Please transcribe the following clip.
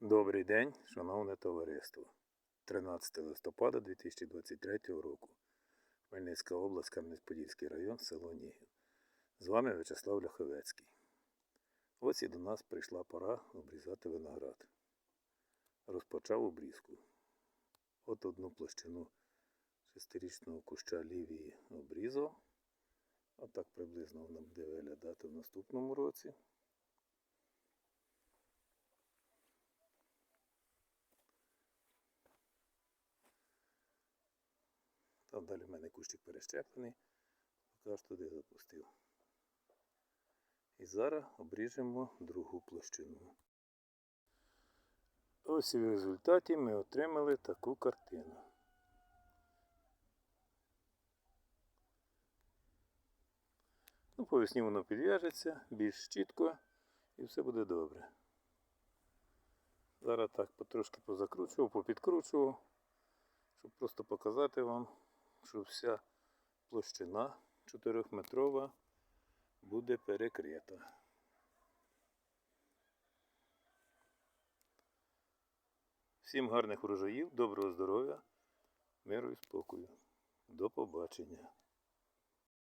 Добрий день, шановне товариство. 13 листопада 2023 року. Хмельницька область, Кам'янець-Подільський район, село Нігів. З вами В'ячеслав Ляховецький. Ось і до нас прийшла пора обрізати виноград. Розпочав обрізку. От одну площину шестирічного куща лівії обрізав. Отак приблизно вона буде виглядати в наступному році. Там далі в мене кущик перещеплений, поки туди запустив. І зараз обріжемо другу площину. Ось і в результаті ми отримали таку картину. Ну, по весні воно підв'яжеться більш чітко і все буде добре. Зараз так потрошки позакручував, попідкручував, щоб просто показати вам, що вся площина 4-метрова буде перекрита. Всім гарних врожаїв, доброго здоров'я, миру і спокою. До побачення.